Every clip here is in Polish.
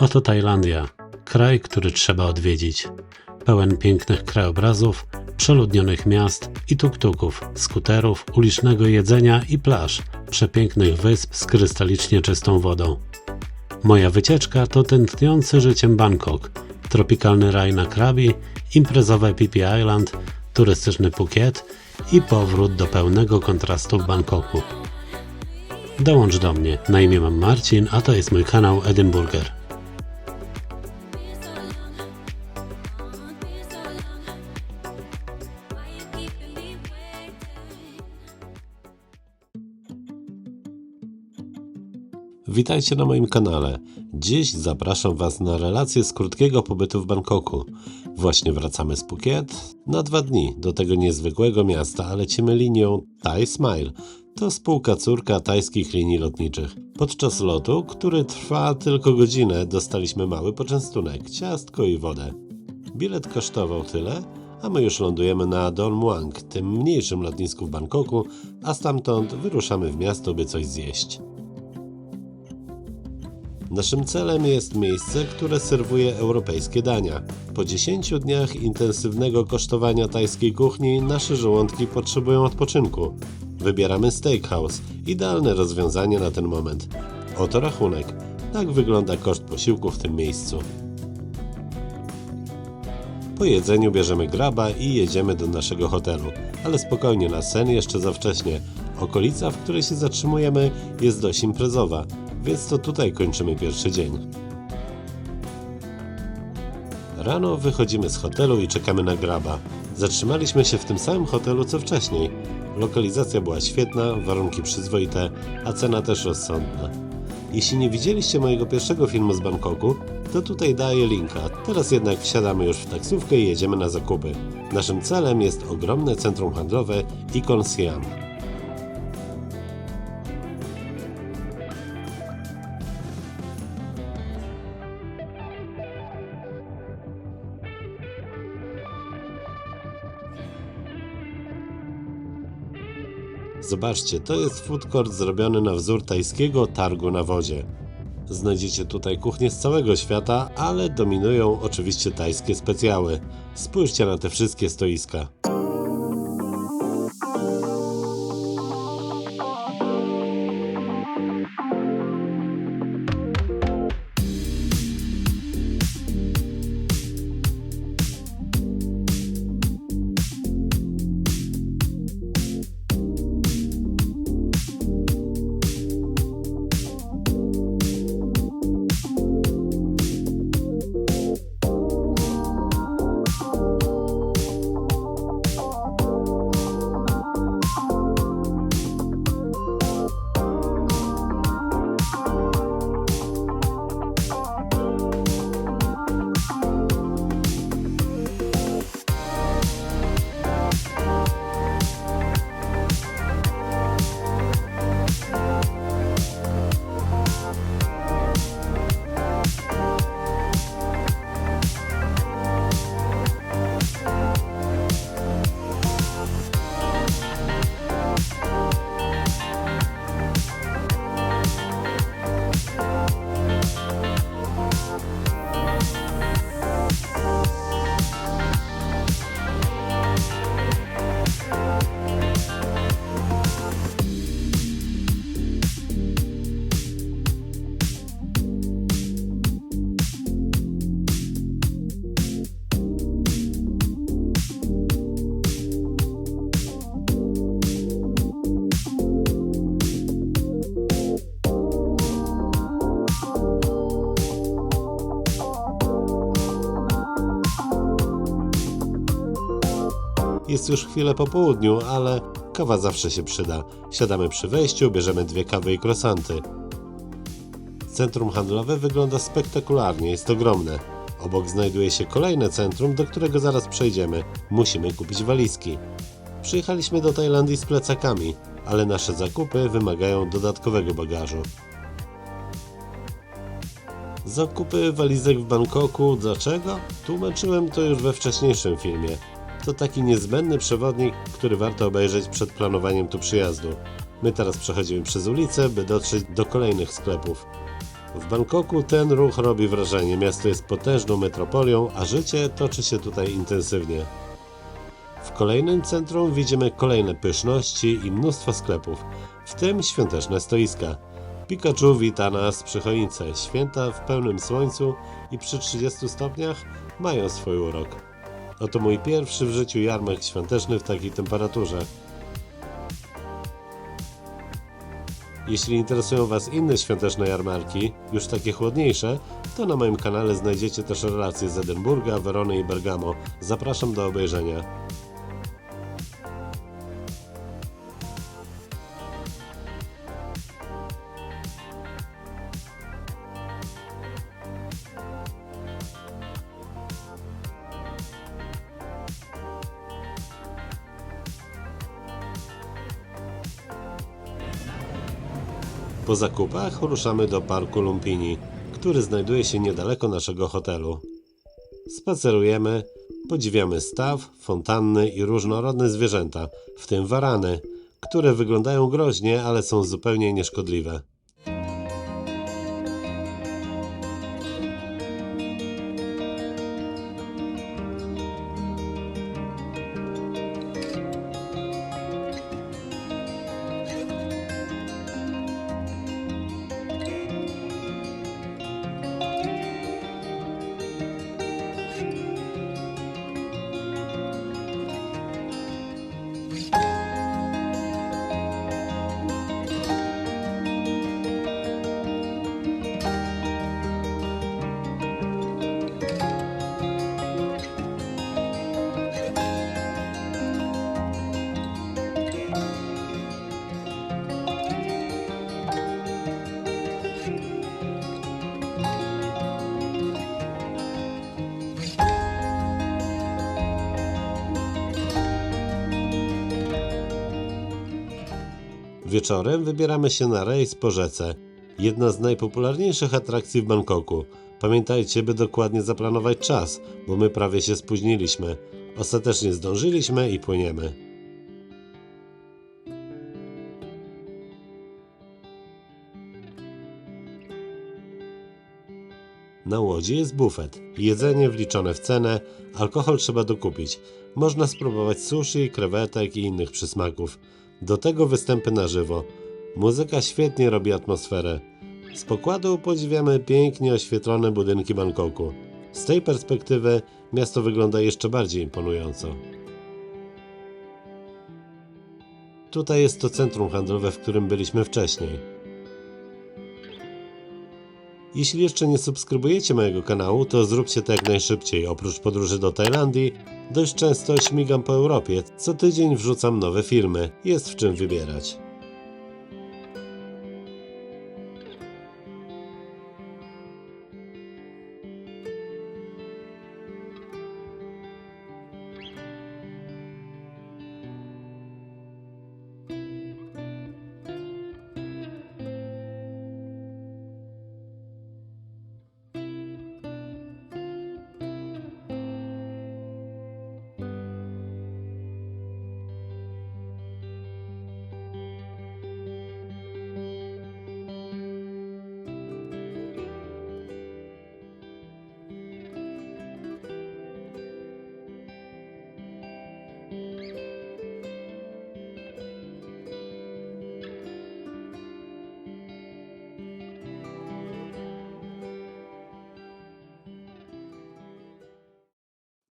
Oto Tajlandia, kraj, który trzeba odwiedzić. Pełen pięknych krajobrazów, przeludnionych miast i tuk-tuków, skuterów, ulicznego jedzenia i plaż, przepięknych wysp z krystalicznie czystą wodą. Moja wycieczka to tętniący życiem Bangkok, tropikalny raj na Krabi, imprezowe Phi Island, turystyczny Phuket i powrót do pełnego kontrastu w Bangkoku. Dołącz do mnie. Na imię mam Marcin, a to jest mój kanał Edinburger. Witajcie na moim kanale. Dziś zapraszam Was na relację z krótkiego pobytu w Bangkoku. Właśnie wracamy z Phuket na dwa dni do tego niezwykłego miasta, a lecimy linią Thai Smile. To spółka córka tajskich linii lotniczych. Podczas lotu, który trwa tylko godzinę, dostaliśmy mały poczęstunek, ciastko i wodę. Bilet kosztował tyle, a my już lądujemy na Don Muang, tym mniejszym lotnisku w Bangkoku, a stamtąd wyruszamy w miasto, by coś zjeść. Naszym celem jest miejsce, które serwuje europejskie dania. Po 10 dniach intensywnego kosztowania tajskiej kuchni nasze żołądki potrzebują odpoczynku. Wybieramy steakhouse, idealne rozwiązanie na ten moment. Oto rachunek. Tak wygląda koszt posiłku w tym miejscu. Po jedzeniu bierzemy graba i jedziemy do naszego hotelu. Ale spokojnie, na sen jeszcze za wcześnie. Okolica, w której się zatrzymujemy, jest dość imprezowa, więc to tutaj kończymy pierwszy dzień. Rano wychodzimy z hotelu i czekamy na graba. Zatrzymaliśmy się w tym samym hotelu co wcześniej. Lokalizacja była świetna, warunki przyzwoite, a cena też rozsądna. Jeśli nie widzieliście mojego pierwszego filmu z Bangkoku, to tutaj daję linka. Teraz jednak wsiadamy już w taksówkę i jedziemy na zakupy. Naszym celem jest ogromne centrum handlowe Icon Siam. Zobaczcie, to jest food court zrobiony na wzór tajskiego targu na wodzie. Znajdziecie tutaj kuchnię z całego świata, ale dominują oczywiście tajskie specjały. Spójrzcie na te wszystkie stoiska. Jest już chwilę po południu, ale kawa zawsze się przyda. Siadamy przy wejściu, bierzemy dwie kawy i krosanty. Centrum handlowe wygląda spektakularnie, jest ogromne. Obok znajduje się kolejne centrum, do którego zaraz przejdziemy. Musimy kupić walizki. Przyjechaliśmy do Tajlandii z plecakami, ale nasze zakupy wymagają dodatkowego bagażu. Zakupy walizek w Bangkoku, dlaczego? Tłumaczyłem to już we wcześniejszym filmie. To taki niezbędny przewodnik, który warto obejrzeć przed planowaniem tu przyjazdu. My teraz przechodzimy przez ulicę, by dotrzeć do kolejnych sklepów. W Bangkoku ten ruch robi wrażenie. Miasto jest potężną metropolią, a życie toczy się tutaj intensywnie. W kolejnym centrum widzimy kolejne pyszności i mnóstwo sklepów, w tym świąteczne stoiska. Pikachu wita nas przy choince. Święta w pełnym słońcu i przy 30 stopniach mają swój urok. Oto mój pierwszy w życiu jarmark świąteczny w takiej temperaturze. Jeśli interesują Was inne świąteczne jarmarki, już takie chłodniejsze, to na moim kanale znajdziecie też relacje z Edynburga, Werony i Bergamo. Zapraszam do obejrzenia. Po zakupach ruszamy do parku Lumpini, który znajduje się niedaleko naszego hotelu. Spacerujemy, podziwiamy staw, fontanny i różnorodne zwierzęta, w tym warany, które wyglądają groźnie, ale są zupełnie nieszkodliwe. Wieczorem wybieramy się na rejs po rzece. Jedna z najpopularniejszych atrakcji w Bangkoku. Pamiętajcie, by dokładnie zaplanować czas, bo my prawie się spóźniliśmy. Ostatecznie zdążyliśmy i płyniemy. Na łodzi jest bufet. Jedzenie wliczone w cenę, alkohol trzeba dokupić. Można spróbować sushi, krewetek i innych przysmaków. Do tego występy na żywo. Muzyka świetnie robi atmosferę. Z pokładu podziwiamy pięknie oświetlone budynki Bangkoku. Z tej perspektywy miasto wygląda jeszcze bardziej imponująco. Tutaj jest to centrum handlowe, w którym byliśmy wcześniej. Jeśli jeszcze nie subskrybujecie mojego kanału, to zróbcie to jak najszybciej. Oprócz podróży do Tajlandii, dość często śmigam po Europie. Co tydzień wrzucam nowe filmy. Jest w czym wybierać.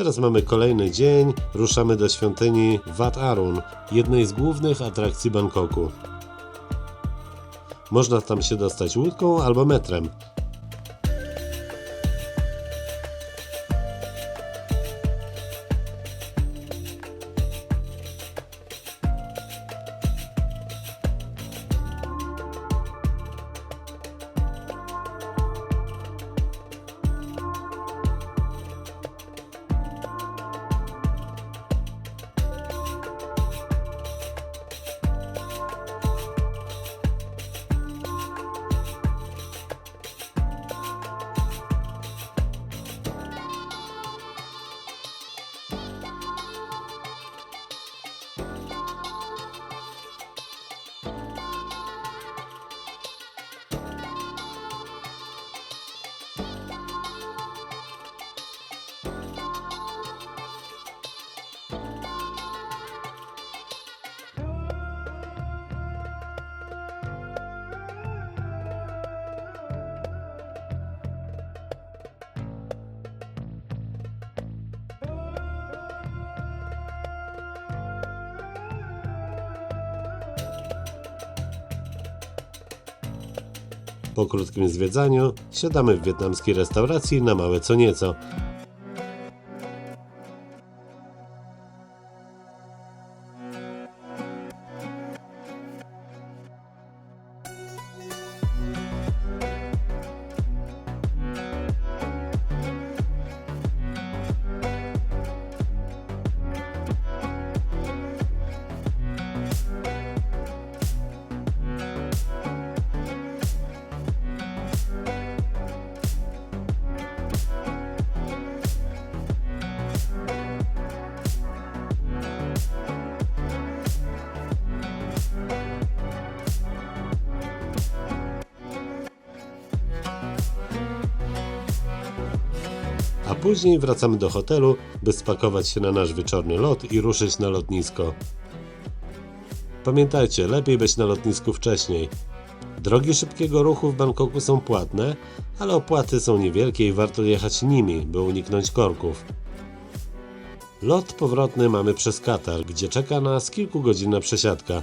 Teraz mamy kolejny dzień, ruszamy do świątyni Wat Arun, jednej z głównych atrakcji Bangkoku. Można tam się dostać łódką albo metrem. Po krótkim zwiedzaniu siadamy w wietnamskiej restauracji na małe co nieco. A później wracamy do hotelu, by spakować się na nasz wieczorny lot i ruszyć na lotnisko. Pamiętajcie, lepiej być na lotnisku wcześniej. Drogi szybkiego ruchu w Bangkoku są płatne, ale opłaty są niewielkie i warto jechać nimi, by uniknąć korków. Lot powrotny mamy przez Katar, gdzie czeka nas kilkugodzinna przesiadka.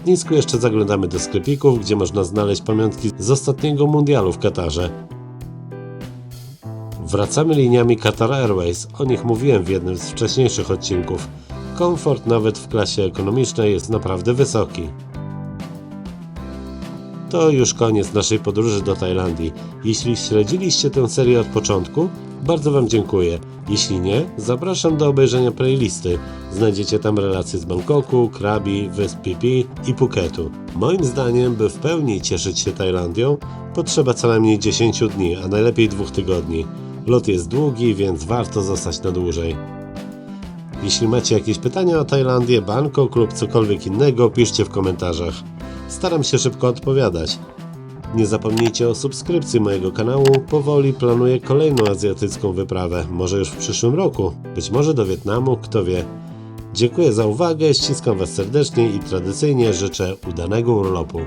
Lotnisku jeszcze zaglądamy do sklepików, gdzie można znaleźć pamiątki z ostatniego mundialu w Katarze. Wracamy liniami Qatar Airways, o nich mówiłem w jednym z wcześniejszych odcinków. Komfort nawet w klasie ekonomicznej jest naprawdę wysoki. To już koniec naszej podróży do Tajlandii. Jeśli śledziliście tę serię od początku, bardzo Wam dziękuję. Jeśli nie, zapraszam do obejrzenia playlisty. Znajdziecie tam relacje z Bangkoku, Krabi, Wysp Phi i Phuketu. Moim zdaniem, by w pełni cieszyć się Tajlandią, potrzeba co najmniej 10 dni, a najlepiej 2 tygodni. Lot jest długi, więc warto zostać na dłużej. Jeśli macie jakieś pytania o Tajlandię, Bangkok lub cokolwiek innego, piszcie w komentarzach. Staram się szybko odpowiadać. Nie zapomnijcie o subskrypcji mojego kanału. Powoli planuję kolejną azjatycką wyprawę, może już w przyszłym roku, być może do Wietnamu, kto wie. Dziękuję za uwagę, ściskam Was serdecznie i tradycyjnie życzę udanego urlopu.